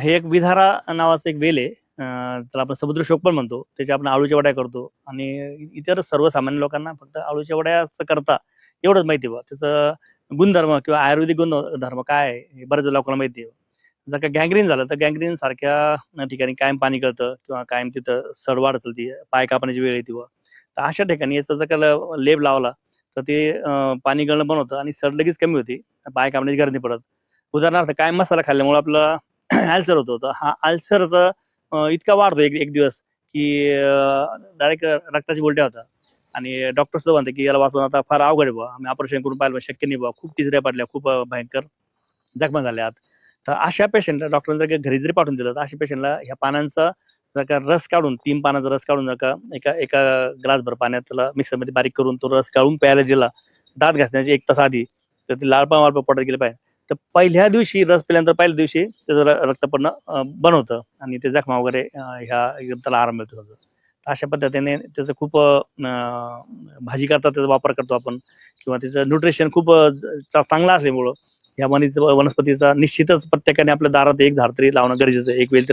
हे एक विधारा नावाचं एक वेल आहे. त्याला आपण समुद्र शोक पण म्हणतो. त्याच्या आपण आळूच्या वड्या करतो. आणि इतर सर्वसामान्य लोकांना फक्त आळूच्या वड्याचं करता एवढंच माहिती बा त्याचं गुणधर्म किंवा आयुर्वेदिक गुणधर्म काय आहे हे बऱ्याच लोकांना माहिती आहे. जर का गँग्रीन झालं तर गँग्रीन सारख्या ठिकाणी कायम पाणी गळतं किंवा कायम तिथं सडवाड चालती ती पाय कापण्याची वेळ येते बुवा. तर अशा ठिकाणी याचा जर का लेप लावला तर ते पाणी गळणं पण होतं आणि सड लगेच कमी होती. पाय कापण्याची गरज नाही पडत. उदाहरणार्थ कायम मसाला खाल्ल्यामुळे आपलं अल्सर होतो तर हा अल्सरचा इतका वाढतो एक एक दिवस की डायरेक्ट रक्ताची उलट्या होतात. आणि डॉक्टर सुद्धा म्हणते की याला वाचून आता फार अवघड आहे बुवा. आम्ही ऑपरेशन करून पाहिलं शक्य नाही बुवा. खूप तिसऱ्या पडल्या खूप भयंकर जखमा झाल्या तर अशा पेशंटला डॉक्टरांनी जर घरी जरी पाठवून दिलं तर अशा पेशंटला ह्या पानांचा जर का रस काढून तीन पानाचा रस काढून जर का एका एका ग्लासभर पाण्यात त्याला मिक्सरमध्ये बारीक करून तो रस काढून प्यायला दिला दात घासण्याची एक तास आधी तर ते लाळपा वाळपा पडत गेले पाहिजे तर पहिल्या दिवशी रस पिल्यानंतर पहिल्या दिवशी त्याचं र- रक्त पडणं बंद होतं आणि ते जखमा वगैरे ह्या एकदम त्याला आराम मिळतो त्याचा. तर अशा पद्धतीने त्याचं खूप भाजी करता त्याचा वापर करतो आपण किंवा त्याचं न्यूट्रिशन खूप चांगलं असल्यामुळं या वनीच वनस्पतीचा निश्चितच प्रत्येकाने आपल्या दारात एक झाड तरी लावणं गरजेचं एक वेळ तरी